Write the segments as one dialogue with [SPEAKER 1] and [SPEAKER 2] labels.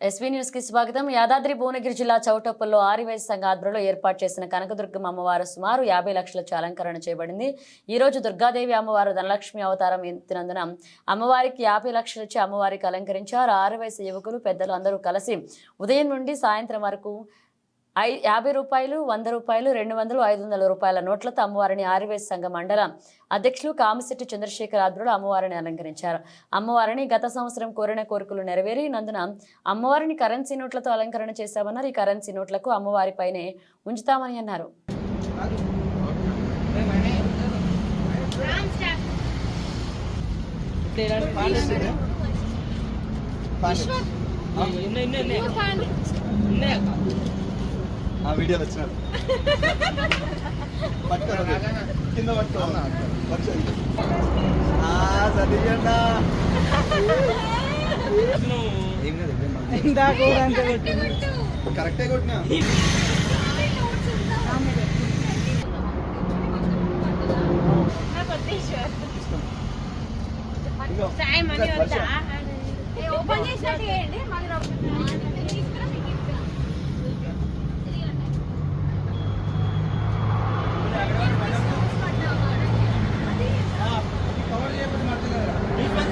[SPEAKER 1] SV న్యూస్కి స్వాగతం. యాదాద్రి భువనగిరి జిల్లా చౌటప్పల్లో ఆరివేశ సంఘ ఆధ్వర్యంలో ఏర్పాటు చేసిన కనకదుర్గమ్మ అమ్మవారు సుమారు యాభై లక్షలచే అలంకరణ చేయబడింది. ఈ రోజు దుర్గాదేవి అమ్మవారు ధనలక్ష్మి అవతారం ఎత్తినందున అమ్మవారికి యాభై లక్షలచే అమ్మవారికి అలంకరించారు. ఆరు వయసు యువకులు పెద్దలు అందరూ కలిసి ఉదయం నుండి సాయంత్రం వరకు ఐ యాభై రూపాయలు వంద రూపాయలు రెండు వందలు ఐదు వందల రూపాయల నోట్లతో అమ్మవారిని ఆరివేశ సంఘ మండల అధ్యక్షులు కామిశెట్టి చంద్రశేఖర్ ఆధ్వర్యంలో అమ్మవారిని అలంకరించారు. అమ్మవారిని గత సంవత్సరం కోరిన కోరికలు నెరవేరినందున అమ్మవారిని కరెన్సీ నోట్లతో అలంకరణ చేశామన్నారు. ఈ కరెన్సీ నోట్లకు అమ్మవారిపైనే ఉంచుతామని అన్నారు.
[SPEAKER 2] ఆ వీడియోలు వచ్చినారు పట్టుకోండి కింద పట్టుకో వచ్చేయండి. ఆ, చదివేయండా. ఏం కాదు, ఏం కాదు. కరెక్టే కొట్టినా?
[SPEAKER 3] ఓపెన్ చేసినట్టు చేయండి మళ్ళీ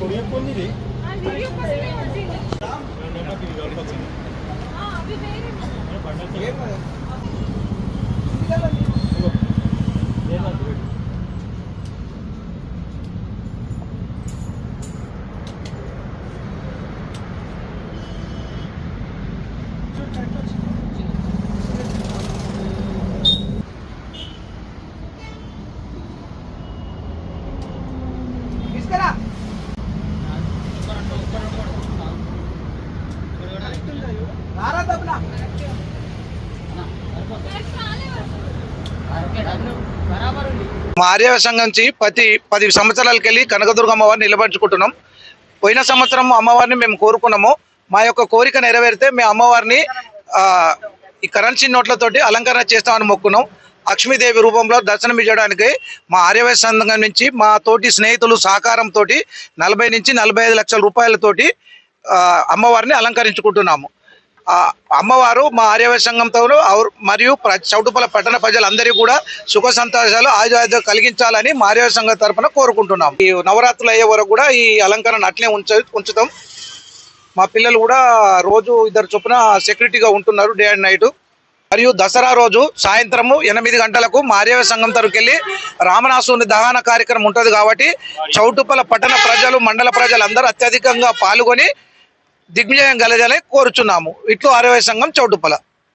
[SPEAKER 3] कोरिया कौन नहीं रही Thank you.
[SPEAKER 4] మా ఆర్యవ సంఘం నుంచి ప్రతి పది సంవత్సరాలకి వెళ్ళి కనకదుర్గ అమ్మవారిని నిలబెట్టుకుంటున్నాం. పోయిన సంవత్సరం అమ్మవారిని మేము కోరుకున్నాము. మా యొక్క కోరిక నెరవేరితే మేము అమ్మవారిని ఈ కరెన్సీ నోట్లతోటి అలంకరణ చేస్తామని మొక్కున్నాం. లక్ష్మీదేవి రూపంలో దర్శనం ఇవ్వడానికి మా ఆర్యవ సంఘం నుంచి మా తోటి స్నేహితులు సహకారంతో నలభై నుంచి నలభై ఐదు లక్షల రూపాయలతోటి అమ్మవారిని అలంకరించుకుంటున్నాము. అమ్మవారు మా ఆర్యవ సంఘంతో మరియు ప్ర- చౌటుపల పట్టణ ప్రజలందరికీ కూడా సుఖ సంతోషాలు ఆయుధ కలిగించాలని మా ఆర్యవ సంఘం తరఫున కోరుకుంటున్నాం. ఈ నవరాత్రులు అయ్యే వరకు కూడా ఈ అలంకరణ అట్లే ఉంచ ఉంచుతాం. మా పిల్లలు కూడా రోజు ఇద్దరు చొప్పున సెక్యూరిటీగా ఉంటున్నారు డే అండ్ నైట్. మరియు దసరా రోజు సాయంత్రము ఎనిమిది గంటలకు మా సంఘం తరకెళ్ళి వెళ్ళి రామనాసుని దహన కార్యక్రమం ఉంటుంది కాబట్టి చౌటుపల పట్టణ ప్రజలు మండల ప్రజలందరూ అత్యధికంగా పాల్గొని దిగ్విజయం కలగాలని కోరుచున్నాము. ఇట్లు ఆరవ సంఘం చౌటుపల